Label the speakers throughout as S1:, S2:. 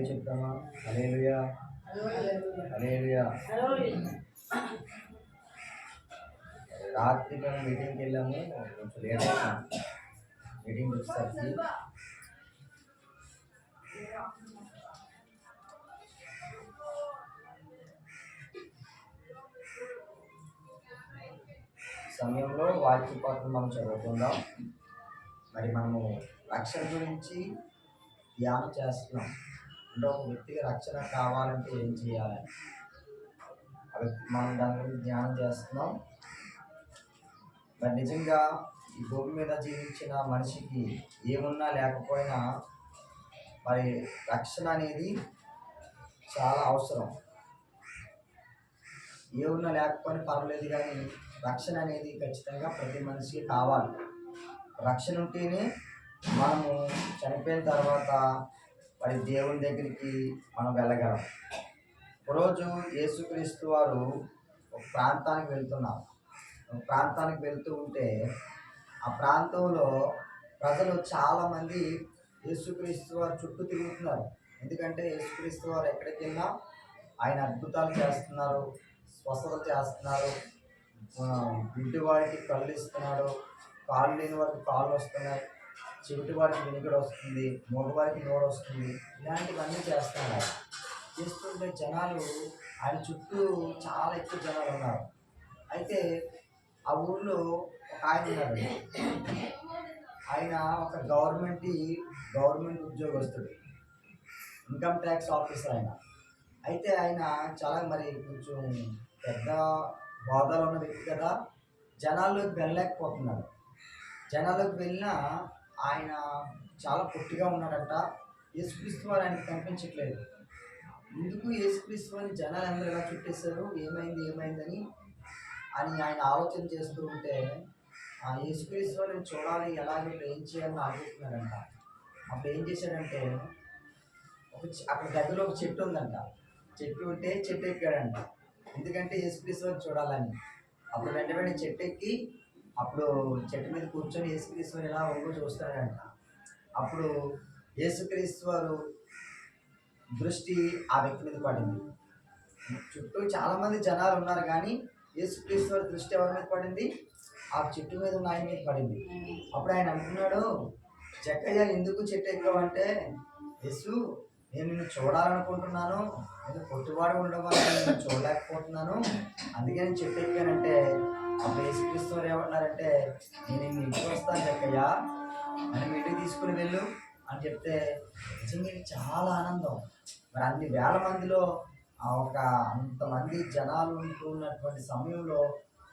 S1: అలే చెప్తామా? Alleluia alleluia రాత్రి మేము మీటింగ్కి వెళ్ళాము. కొంచెం లేట్ మీటింగ్ వచ్చేసరికి. సమయంలో వాక్య పాత్ర మనం చదువుకుందాం. మరి మనము రక్షణ గురించి ధ్యానం చేస్తున్నాం. అంటే ఒక వ్యక్తికి రక్షణ కావాలంటే ఏం చేయాలని మనం దాని గురించి ధ్యానం చేస్తున్నాం. మరి నిజంగా ఈ భూమి మీద జీవించిన మనిషికి ఏమున్నా లేకపోయినా మరి రక్షణ అనేది చాలా అవసరం. ఏమున్నా లేకపోయినా పర్వాలేదు కానీ రక్షణ అనేది ఖచ్చితంగా ప్రతి మనిషికి కావాలి. రక్షణ ఉంటేనే మనము చనిపోయిన తర్వాత మరి దేవుని దగ్గరికి మనం వెళ్ళగలం. ఒకరోజు యేసుక్రీస్తు వారు ఒక ప్రాంతానికి వెళ్తున్నారు. ఒక ప్రాంతానికి వెళ్తూ ఉంటే ఆ ప్రాంతంలో ప్రజలు చాలామంది యేసుక్రీస్తు వారు చుట్టూ తిరుగుతున్నారు. ఎందుకంటే యేసుక్రీస్తు వారు ఎక్కడికి వెళ్ళినా ఆయన అద్భుతాలు చేస్తున్నారు స్వస్థత చేస్తున్నారు ఇంటి గుడ్డి వాడికి కళ్ళు ఇస్తున్నాడు కాళ్ళు లేని వారికి కాళ్ళు వస్తున్నాయి. చెవిటి వారికి వినికిడి వస్తుంది మగవారికి నోడు వస్తుంది ఇలాంటివన్నీ చేస్తున్నాడు చేస్తుంటే జనాలు ఆయన చుట్టూ చాలా ఎక్కువ జనాలు ఉన్నారు. అయితే ఆ ఊళ్ళో ఒక ఆయన ఉన్నాడు. ఆయన ఒక గవర్నమెంట్ గవర్నమెంట్ ఉద్యోగస్తుడు ఇన్కమ్ ట్యాక్స్ ఆఫీసర్ ఆయన. అయితే ఆయన చాలా మరి కొంచెం పెద్ద హోదాలో ఉన్న వ్యక్తి కదా. జనాల్లోకి వెళ్ళలేకపోతున్నాడు. జనాల్లోకి వెళ్ళినా ఆయన చాలా పొట్టిగా ఉన్నాడంట. యేసుక్రీస్తు వారు ఆయనకు కనిపించట్లేదు ఎందుకు యేసుక్రీస్తు జనాలు అందరూ ఎలా చుట్టేశారు? ఏమైంది ఏమైందని అని ఆయన ఆలోచన చేస్తూ ఉంటే ఆ యేసుక్రీస్తు వారిని చూడాలి ఎలాగే ఏం చేయాలని ఆలోచిస్తున్నాడంట. అప్పుడు ఏం చేశాడంటే ఒక అక్కడ దగ్గరలో ఒక చెట్టు ఉందంట. చెట్టు ఉంటే చెట్టు ఎక్కాడంట. ఎందుకంటే యేసుక్రీస్తు చూడాలని. అప్పుడు వెంట వెంటనే చెట్టు ఎక్కి అప్పుడు చెట్టు మీద కూర్చొని యేసుక్రీస్తు వారు ఎలా ఒంగు చూస్తాడంట అప్పుడు యేసుక్రీస్తు వారు దృష్టి ఆ వ్యక్తి మీద పడింది. చుట్టూ చాలామంది జనాలు ఉన్నారు కానీ యేసుక్రీస్తు వారి దృష్టి ఎవరి మీద పడింది? ఆ చెట్టు మీద ఉన్న ఆయన మీద పడింది. అప్పుడు ఆయన అంటున్నాడు చెక్కయ్య ఎందుకు చెట్టు ఎక్కవంటే యేసు నేను నిన్ను చూడాలనుకుంటున్నాను. నేను పొట్టుబాటు ఉండడం వల్ల నేను చూడలేకపోతున్నాను. అందుకే నేను చెట్టు ఎక్కానంటే అప్పుడు యేసుక్రీస్తు వారు నేను మీ ఇంటికి వస్తాను చెక్కయ్య అని మీ ఇంటికి తీసుకుని వెళ్ళు అని చెప్తే నిజంగా చాలా ఆనందం. మరి అన్ని వేల మందిలో ఆ ఒక అంతమంది జనాలు ఉంటున్నటువంటి సమయంలో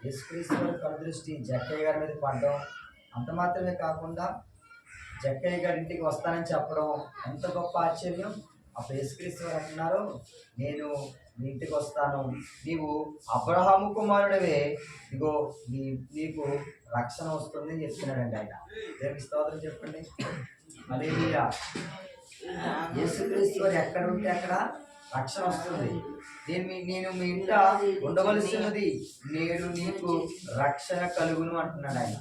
S1: యేసుక్రీశ్వర కనుదృష్టి జక్కయ్య గారి మీద పడడం అంత మాత్రమే కాకుండా జక్కయ్య గారి ఇంటికి వస్తానని చెప్పడం ఎంత గొప్ప ఆశ్చర్యం. అప్పుడు యేసుక్రీశ్వరు అంటున్నారు నేను మీ ఇంటికి వస్తాను. నీవు అబ్రహాము కుమారుడవే. ఇగో నీ నీకు రక్షణ వస్తుంది అని చెప్తున్నాడండి ఆయన. దేవుని స్తోత్రం చెప్పండి. హల్లెలూయా. యేసుక్రీస్తు వారు ఎక్కడ ఉంటే అక్కడ రక్షణ వస్తుంది. నేను నేను మీ ఇంట ఉండవలసినది నేను నీకు రక్షణ కలుగును అంటున్నాడు ఆయన.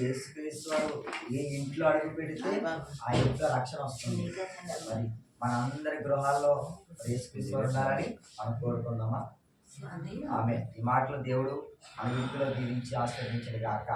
S1: యేసుక్రీస్తు వారు ఏ ఇంట్లో అడుగు పెడితే ఆ ఇంట్లో రక్షణ వస్తుంది. మరి మన అందరి గృహాల్లో ఉండాలని మనం కోరుకుందామా? ఆమె ఈ మాటలు దేవుడు మన ఇంట్లో దీవించి ఆస్వాదించడు గాక.